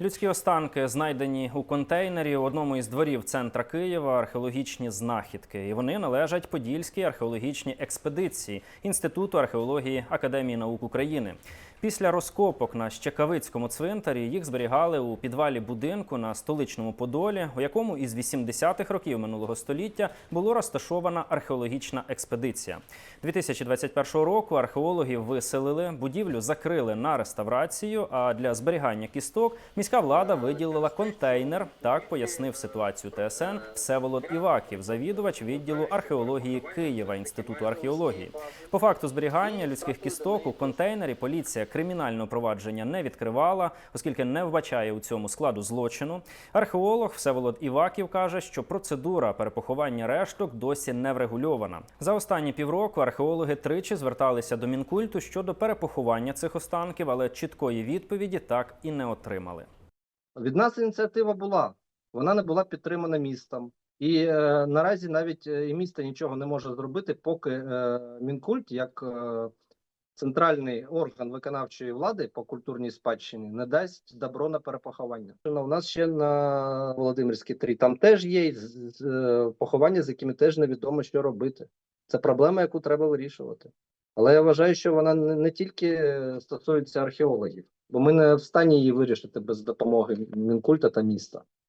Людські останки знайдені у контейнері у одному із дворів центра Києва. Археологічні знахідки. І вони належать Подільській археологічній експедиції Інституту археології Академії наук України. Після розкопок на Щекавицькому цвинтарі їх зберігали у підвалі будинку на столичному Подолі, у якому із 80-х років минулого століття було розташована археологічна експедиція. 2021 року археологи виселили, будівлю закрили на реставрацію. А для зберігання кісток міська влада виділила контейнер. Так пояснив ситуацію ТСН Всеволод Іваків, завідувач відділу археології Києва інституту археології. По факту зберігання людських кісток у контейнері поліція кримінального провадження не відкривала, оскільки не вбачає у цьому складу злочину. Археолог Всеволод Іваків каже, що процедура перепоховання решток досі не врегульована. За останні півроку археологи тричі зверталися до мінкульту щодо перепоховання цих останків, але чіткої відповіді так і не отримали. Від нас ініціатива була, вона не була підтримана містом. І е, наразі навіть е, і місто нічого не може зробити, поки е, Мінкульт, як е, центральний орган виконавчої влади по культурній спадщині, не дасть добро на перепоховання. У нас ще на Володимирській 3, там теж є е, поховання, з якими теж невідомо, що робити. Це проблема, яку треба вирішувати. Але я вважаю, що вона не, тільки стосується археологів, бо ми не в стані її вирішити без допомоги Мінкульта та міста.